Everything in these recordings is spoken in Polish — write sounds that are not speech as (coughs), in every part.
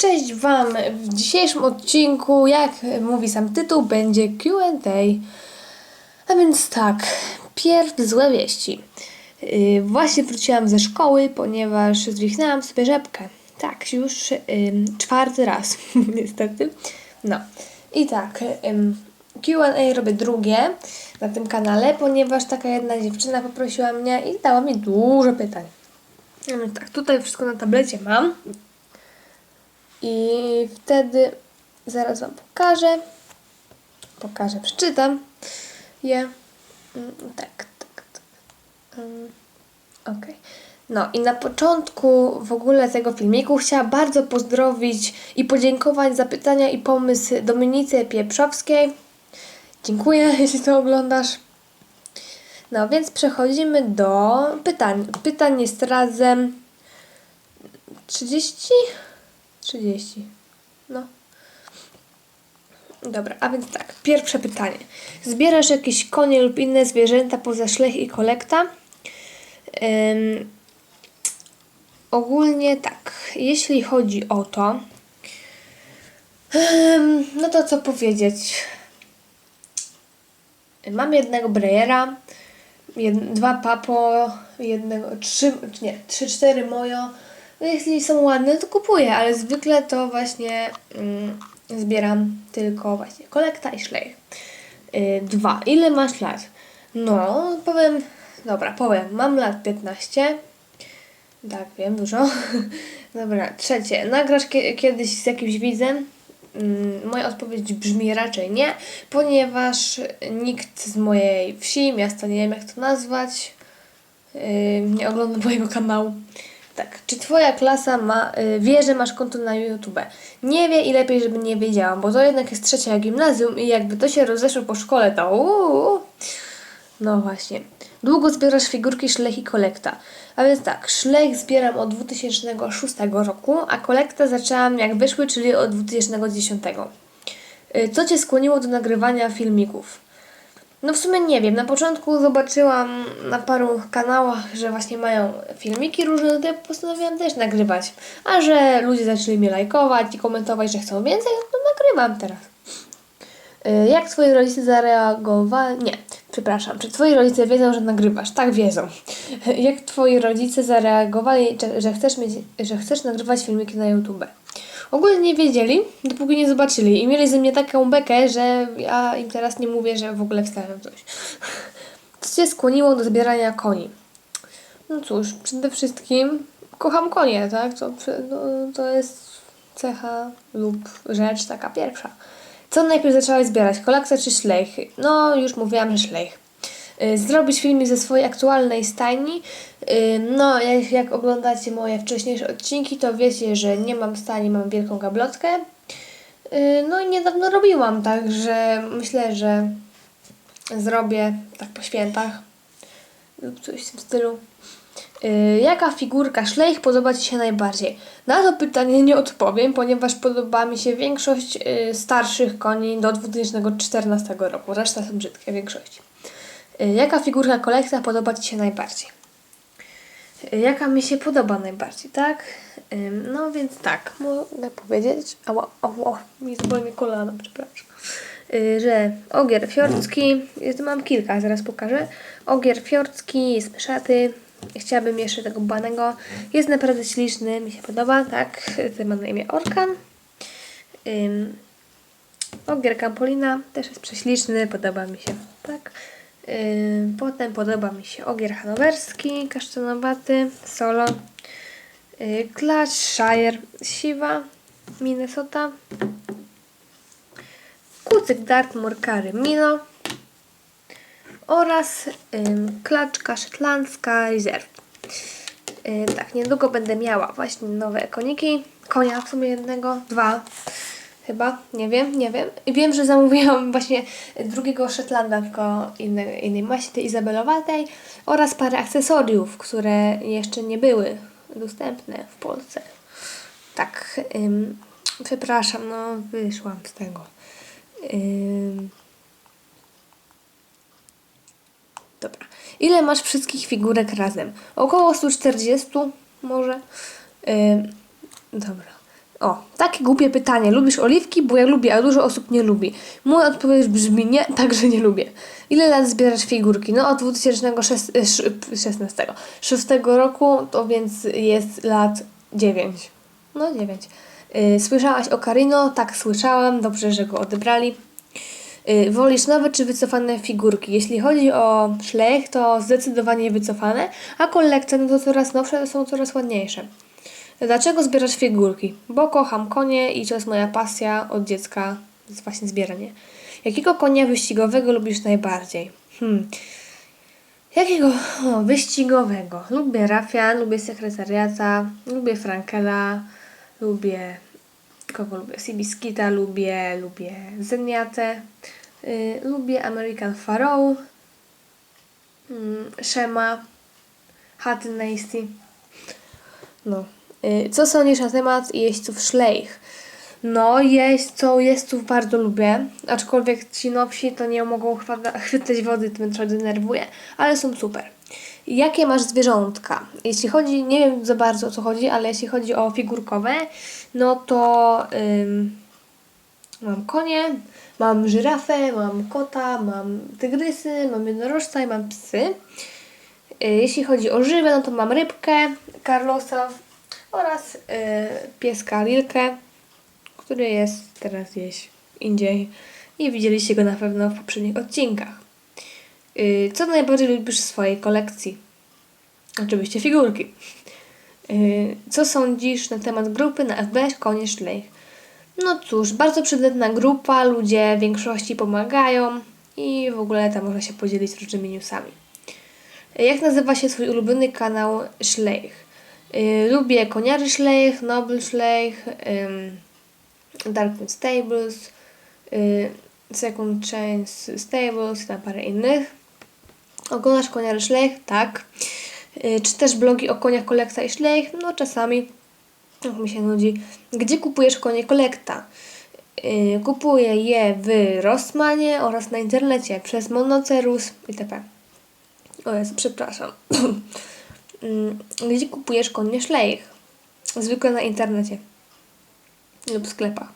Cześć Wam! W dzisiejszym odcinku, jak mówi sam tytuł, będzie QA. A więc tak, pierw złe wieści. Yy, właśnie wróciłam ze szkoły, ponieważ zwichnęłam sobie rzepkę. Tak, już ym, czwarty raz, (laughs) niestety. No i tak, ym, QA robię drugie na tym kanale, ponieważ taka jedna dziewczyna poprosiła mnie i dała mi dużo pytań. Więc tak, tutaj wszystko na tablecie mam. I wtedy zaraz Wam pokażę. Pokażę, przeczytam je. Mm, Tak, tak, tak. Mm, Okej. No i na początku w ogóle tego filmiku chciałam bardzo pozdrowić i podziękować za pytania i pomysł Dominice Pieprzowskiej. Dziękuję, (laughs) jeśli to oglądasz. No więc przechodzimy do pytań. Pytań jest razem 30? 30. No. Dobra, a więc tak, pierwsze pytanie. Zbierasz jakieś konie lub inne zwierzęta poza szlech i kolekta? Ogólnie tak, jeśli chodzi o to, no to co powiedzieć? Mam jednego brejera, jed, dwa papo, jednego, trzy, nie, trzy, cztery mojo. No jeśli są ładne, to kupuję, ale zwykle to właśnie mm, zbieram tylko właśnie kolekta i szlej. Yy, dwa. Ile masz lat? No, powiem, dobra, powiem, mam lat 15. Tak, wiem, dużo. (laughs) Dobra, trzecie. Nagrasz kie- kiedyś z jakimś widzem? Mm, Moja odpowiedź brzmi raczej nie, ponieważ nikt z mojej wsi, miasta, nie wiem jak to nazwać, yy, nie ogląda mojego kanału. Tak, czy twoja klasa ma, yy, wie, że masz konto na YouTube? Nie wie i lepiej, żeby nie wiedziała, bo to jednak jest trzecia gimnazjum i jakby to się rozeszło po szkole, to uuu. No właśnie. Długo zbierasz figurki Szlech i Kolekta. A więc tak, Szlech zbieram od 2006 roku, a Kolekta zaczęłam jak wyszły, czyli od 2010. Y, Co Cię skłoniło do nagrywania filmików? No w sumie nie wiem. Na początku zobaczyłam na paru kanałach, że właśnie mają filmiki różne, to ja postanowiłam też nagrywać. A że ludzie zaczęli mnie lajkować i komentować, że chcą więcej, no nagrywam teraz. Y, Jak twoi rodzice zareagowali? Nie, przepraszam. Czy twoi rodzice wiedzą, że nagrywasz? Tak, wiedzą. (laughs) Jak twoi rodzice zareagowali, że chcesz, mieć, że chcesz nagrywać filmiki na YouTube? Ogólnie nie wiedzieli, dopóki nie zobaczyli. I mieli ze mnie taką bekę, że ja im teraz nie mówię, że w ogóle wstawiam coś. Co cię skłoniło do zbierania koni? No cóż, przede wszystkim kocham konie, tak? To, no, to jest cecha lub rzecz taka pierwsza. Co najpierw zaczęłaś zbierać? Kolekcja czy szlech? No, już mówiłam, że szlech. Y, Zrobić filmik ze swojej aktualnej stajni. Y, No, jak, oglądacie moje wcześniejsze odcinki, to wiecie, że nie mam stajni, mam wielką gablotkę. Y, No i niedawno robiłam, także myślę, że zrobię tak po świętach lub coś w tym stylu. Jaka figurka szlejch podoba Ci się najbardziej? Na to pytanie nie odpowiem, ponieważ podoba mi się większość starszych koni do 2014 roku. Reszta są brzydkie w większości. Y, Jaka figurka kolekcja podoba Ci się najbardziej? Y, Jaka mi się podoba najbardziej, tak? Ym, No więc tak, mogę powiedzieć. Ała, ała, mi zaboli mnie kolana, przepraszam. Y, Że ogier fiorcki, jest, mam kilka, zaraz pokażę. Ogier fiorcki, jest myszaty. Chciałabym jeszcze tego banego. Jest naprawdę śliczny, mi się podoba, tak. Ten ma na imię Orkan. Ogier Campolina też jest prześliczny, podoba mi się, tak. Ym, Potem podoba mi się ogier hanowerski, kasztanowaty, solo. Yy, Clutch Shire, siwa, Minnesota. Kucyk Dartmoor Kary Mino. Oraz klaczka szetlandzka Reserve. Yy, tak, niedługo będę miała właśnie nowe koniki. Konia w sumie jednego, dwa chyba, nie wiem, nie wiem. Wiem, że zamówiłam właśnie drugiego Szetlanda, tylko innej, innej maści, tej izabelowatej oraz parę akcesoriów, które jeszcze nie były dostępne w Polsce. Tak, ym, przepraszam, no wyszłam z tego. Ym, Dobra. Ile masz wszystkich figurek razem? Około 140 może. Ym, dobra. O, takie głupie pytanie. Lubisz oliwki? Bo ja lubię, a dużo osób nie lubi. Moja odpowiedź brzmi nie, (laughs) także nie lubię. Ile lat zbierasz figurki? No od 2016 6 roku, to więc jest lat 9. No 9. Yy, słyszałaś o Karino? Tak, słyszałam. Dobrze, że go odebrali. Yy, wolisz nowe czy wycofane figurki? Jeśli chodzi o szlech, to zdecydowanie wycofane, a kolekcje no to coraz nowsze to są coraz ładniejsze. Dlaczego zbierasz figurki? Bo kocham konie i to jest moja pasja od dziecka, jest właśnie zbieranie. Jakiego konia wyścigowego lubisz najbardziej? Hmm. Jakiego o, wyścigowego? Lubię Rafia, lubię sekretariata, lubię Frankela, lubię kogo lubię? Sibiskita, lubię, lubię Zeniatę, y, lubię American Pharaoh, mm, Shema, Hatton Nasty. No. Y, Co sądzisz na temat jeźdźców szleich? No, jeźdźców, jeźdźców bardzo lubię, aczkolwiek ci nowsi to nie mogą chwytać wody, to mnie trochę denerwuje, ale są super. Jakie masz zwierzątka? Jeśli chodzi, nie wiem za bardzo o co chodzi, ale jeśli chodzi o figurkowe, no to ym, mam konie, mam żyrafę, mam kota, mam tygrysy, mam jednorożca i mam psy. Y, Jeśli chodzi o żywe, no to mam rybkę Carlosa oraz y, pieska Lilkę, który jest teraz gdzieś indziej i widzieliście go na pewno w poprzednich odcinkach. Y, co najbardziej lubisz w swojej kolekcji? Oczywiście figurki. Y, co sądzisz na temat grupy na FB Konie Szlejch? No cóż, bardzo przydatna grupa, ludzie w większości pomagają i w ogóle tam można się podzielić różnymi newsami. Jak nazywa się twój ulubiony kanał Szlejch? Yy, lubię Koniary Szlejch, Noble Szlejch, Darkwood Stables, yy, Second Chance Stables i tam parę innych. Oglądasz Koniary Szlejch? Tak. Yy, czy też blogi o koniach Kolekta i Szlejch? No czasami, jak mi się nudzi. Gdzie kupujesz konie Kolekta? Kupuję je w Rossmanie oraz na internecie przez Monocerus itp. O Jezu, przepraszam. (clears throat) Mm, Gdzie kupujesz konie szlejch? Zwykle na internecie lub sklepach.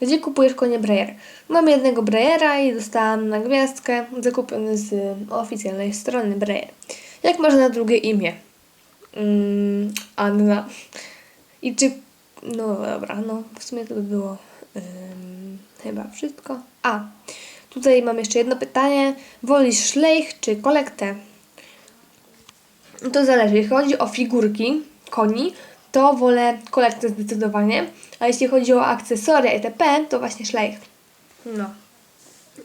Gdzie kupujesz konie Breyer? Mam jednego Breyera i dostałam na gwiazdkę zakupiony z oficjalnej strony Breyer. Jak masz na drugie imię? Mm, Anna. I czy... No dobra, no w sumie to by było chyba wszystko. A, tutaj mam jeszcze jedno pytanie. Wolisz szlejch czy kolektę? To zależy. Jeśli chodzi o figurki koni, to wolę kolektę zdecydowanie. A jeśli chodzi o akcesoria itp., to właśnie szlejch. No.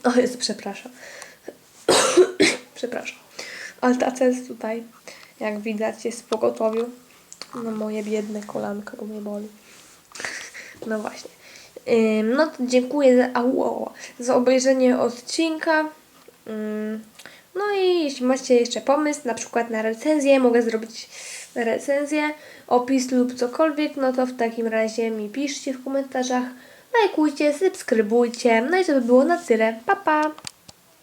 O Jezu, przepraszam. (coughs) przepraszam. Ale ta jest tutaj, jak widać, jest w pogotowiu. No moje biedne kolanko mnie boli. (laughs) No właśnie. No to dziękuję za, au, au, za obejrzenie odcinka. No i jeśli macie jeszcze pomysł, na przykład na recenzję, mogę zrobić recenzję, opis lub cokolwiek, no to w takim razie mi piszcie w komentarzach, lajkujcie, subskrybujcie, no i to by było na tyle. Pa, pa!